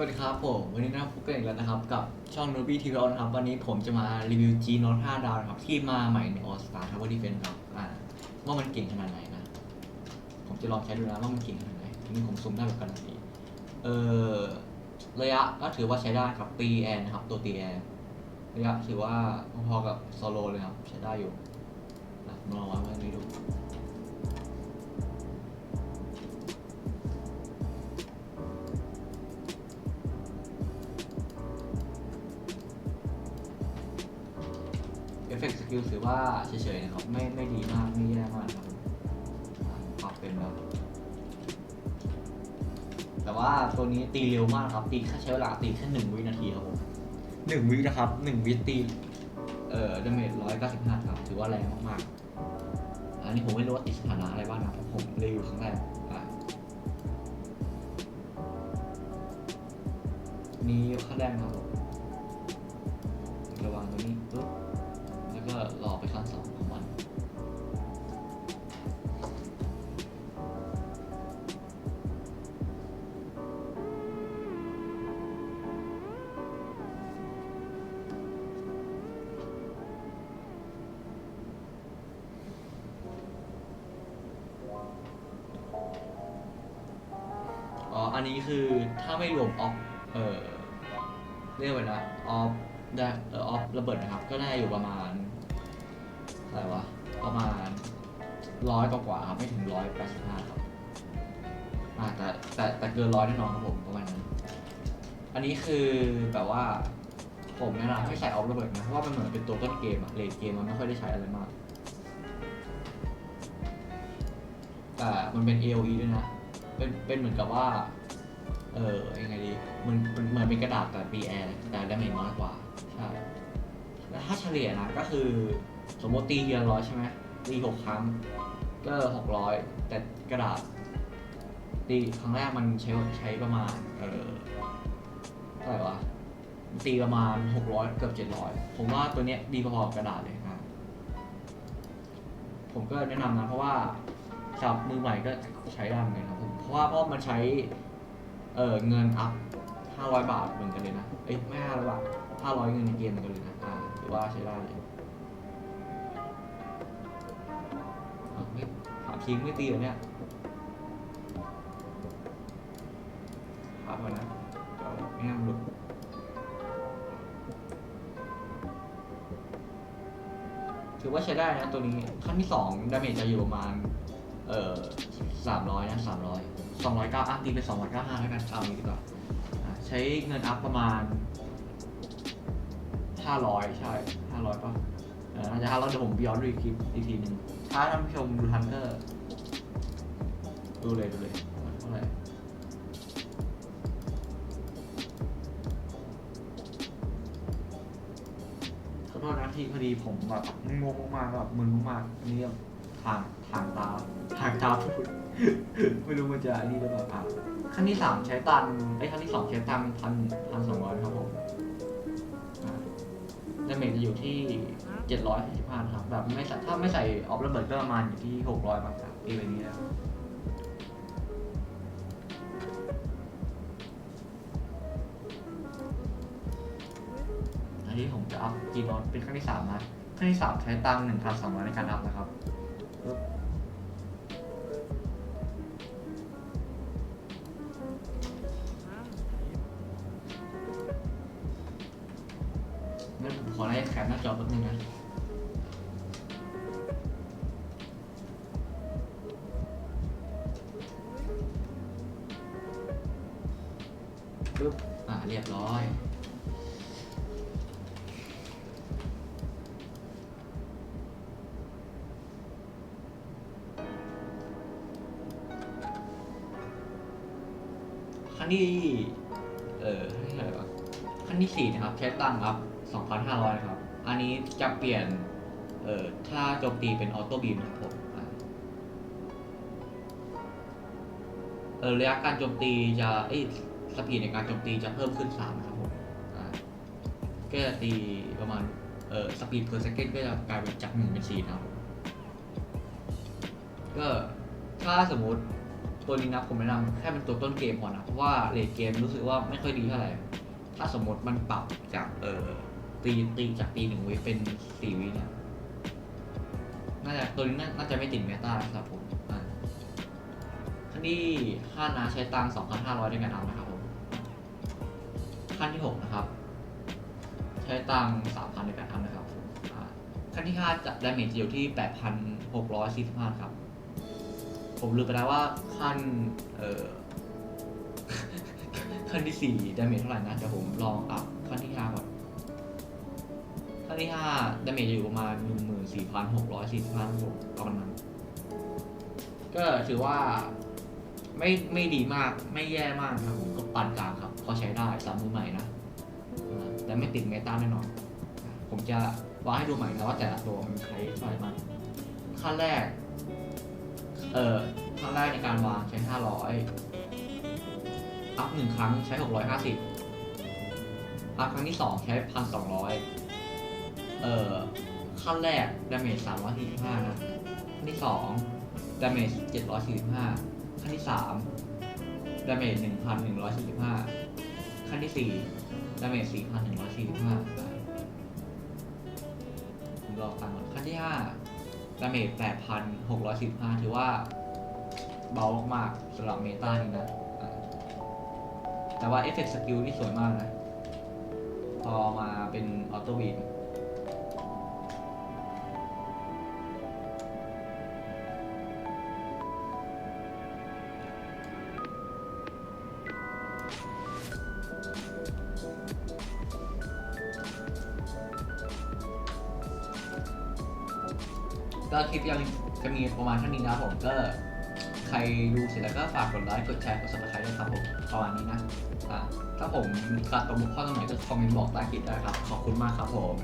สวัสดีครับผมวันนี้นะครับพบกันอีกแล้วนะครับ กับช่อง n o b i t v นะครับวันนี้ผมจะมารีวิว G Note 5ดาวนะครับ ที่มาใหม่ใน All Star Tower Defense ครับอ่าว่ามันเก่งขนาดไหนนะ ผมจะลองใช้ดูนะว่ามันเก่งขนาดไหนทีนี้ผมซูมได้แบบกันดีเออระยะก็ถือว่าใช้ได้ครับตีแอนนะครับ ตัวตีแอนระยะถือว่าพอๆกับโซโลเลยครับ ใช้ได้อยู่นะลองวางไว้ดู เอฟเฟกต์สกิลถือว่าเฉยๆนะครับไม่ไม่ดีมากไม่แย่มากครับอ่าปรับเป็นแบบแต่ว่าตัวนี้ตีเร็วมากครับ ตีแค่ใช้เวลาตีแค่หนึ่งวินาทีครับผมหนึ่งวินะครับหนึ่งวิตีเอ่อดาเมจร้อยเก้าสิบห้าครับ ถือว่าแรงมากๆ อันนี้ผมไม่รู้ว่าติดสถานะอะไรบ้างนะเพราะผมรีวิวครั้งแรกอะนี่ขั้นแรกนะครับผมระวังตรงนี้ปุ๊บแล้ว ก็รอไปขั้นสองของมันอ๋อ อันนี้คือถ้าไม่รวมออฟเออเรียกว่านะออฟ ได้เออออฟระเบิดนะครับ ก็ได้อยู่ประมาณอะไรวะ ประมาณร้อยกว่าๆครับไม่ถึงร้อยแปดสิบห้าครับอ่าแต่แต่แต่เกินร้อยแน่นอนครับผมประมาณนั้น อันนี้คือแบบว่า ผมแนะนำให้ใส่ออฟระเบิดนะ เพราะว่ามันเหมือนเป็นตัวต้นเกมอะเลดเกมมันไม่ค่อยได้ใช้อะไรมาก แต่มันเป็น AOE ด้วยนะ เป็นเป็นเหมือนกับว่า เออยังไงดีมันมันเหมือนเป็นกระดาษแต่ BR แต่ดาเมจน้อยกว่า ใช่ แล้วถ้าเฉลี่ยนะก็คือ สมมติตีทีละร้อยใช่ไหมตีหกครั้ง ก็หกร้อยแต่กระดาษตีครั้งแรกมันใช้ใช้ประมาณ เออเท่าไหร่วะตีประมาณหกร้อยเกือบเจ็ดร้อยผมว่าตัวเนี้ยดีพอๆกับกระดาษเลยนะผมก็แนะนำนะเพราะว่าสำหรับมือใหม่ก็ใช้ได้เหมือนกันครับผมเพราะว่าเพราะมันใช้ เออเงินอัพห้าร้อยบาทเหมือนกันเลยนะ เอ้ยไม่ห้าร้อยบาทห้าร้อยเงินในเกมเหมือนกันเลยนะ อ่าถือว่าใช้ได้เลยอะไม่ถามทิ้งไม่ตีเหรอเนี่ยถามก่อนนะเอาไม่งั้นมันหลุดถือว่าใช้ได้นะตัวนี้ขั้นที่สองดาเมจจะอยู่ประมาณ เอ่อสามร้อยนะสามร้อยสองร้อยเก้าอัพตีเป็นสองร้อยเก้าห้าแล้วกันเอาอย่างนี้ดีกว่าอะใช้เงินอัพประมาณห้าร้อยใช่ห้าร้อยป่ะเออน่าจะห้าร้อยเดี๋ยวผมย้อนดูอีกคลิปอีกทีหนึ่งถ้าท่านผู้ชมดูทันก็ดูเลยดูเลยเท่าไหร่ขอโทษนะที่พอดีผมแบบงงมากๆแบบมึนมากๆอันนี้ ทางทางตาทางตาพูด ไม่รู้มันจะอันนี้หรือเปล่าอะขั้นที่สามใช้ตังค์ไอ้ยขั้นที่สองใช้ตังค์พันพันสองร้อยครับผมอะดาเมจจะอยู่ที่เจ็ดร้อยสิบห้าครับ แบบไม่ใส่ถ้าไม่ใส่ออฟระเบิดก็ประมาณอยู่ที่หกร้อยบางครับตีแบบนี้แล้วอันนี้ผมจะอัพจีนอนเป็นขั้นที่สามนะขั้นที่สามใช้ตังค์หนึ่งพันสองร้อยในการอัพนะครับ ขอไล่แคปหน้าจอแป๊บนึงนะปึ๊บอ่าเรียบร้อยขั้นที่ เออให้เท่าไหร่วะขั้นที่สี่นะครับ ใช้ตังค์ครับ 2,500นะครับ อันนี้จะเปลี่ยน เอ่อ ถ้าโจมตีเป็นออโต้บีมนะครับผมเออระยะการโจมตีจะเอ้สปีดในการโจมตีจะเพิ่มขึ้น3นะครับผมก็จะตีประมาณ เอ่อ สปีด per second ก็จะกลายเป็นจาก1เป็น4นะครับ ก็ถ้าสมมติตัวนี้นะผมแนะนำแค่เป็นตัวต้นเกมพอนนะ เพราะว่าเลดเกมรู้สึกว่าไม่ค่อยดีเท่าไหร่ ถ้าสมมติมันปรับจากเอ่อ ตีตีจากตีหนึ่งวิเป็นสี่วิเนี่ย น่าจะตัวนี้น่าจะไม่ติดเมตาครับผมอ่าขั้นที่ค่านาใช้ตังค์2,500ในการเอานะครับผม ขั้นที่6นะครับ ใช้ตังค์3,000ในการทำนะครับผมขั้นที่5จะดาเมจอยู่ที่8,645ครับ ผมลืมไปแล้วว่าขั้นเอ่อขั้นที่4ดาเมจเท่าไหร่นะเดี๋ยวผมลองอัพขั้นที่5ก่อน ขั้นที่5ดาเมจอยู่ประมาณ14,645ครับผมประมาณนั้นก็ถือว่าไม่ไม่ดีมากไม่แย่มากครับผมก็ปานกลางครับ พอใช้ได้สามมือใหม่นะแต่ไม่ติดเมตาแน่นอน ผมจะว่าให้ดูใหม่นะว่าแต่ละตัวมันใช้เท่าไหร่บ้างขั้นแรก เอ่อขั้นแรกในการวางใช้500อัพหนึ่งครั้งใช้650อัพครั้งที่2ใช้1,200 เอ่อขั้นแรกดาเมจ345นะขั้นที่2ดาเมจ745ขั้นที่3ดาเมจ1,145ขั้นที่4ดาเมจ4,145ผมรอกันก่อนขั้นที่5ดาเมจ8,615 ถือว่าเบามากๆสำหรับเมตานี่นะ แต่ว่าเอฟเฟกต์สกิลนี่สวยมากนะ พอมาเป็นออโต้บีม ก็คลิปยังจะมีประมาณเท่านี้นะครับผมก็ใครดูเสร็จแล้วก็ฝากกดไลค์กดแชร์กดซับสไครต์ด้วยครับผมประมาณนี้นะอ่าถ้าผมขาดตรงบกพร่องตรงไหนก็คอมเมนต์บอกใต้คลิปได้ครับ ขอบคุณมากครับผม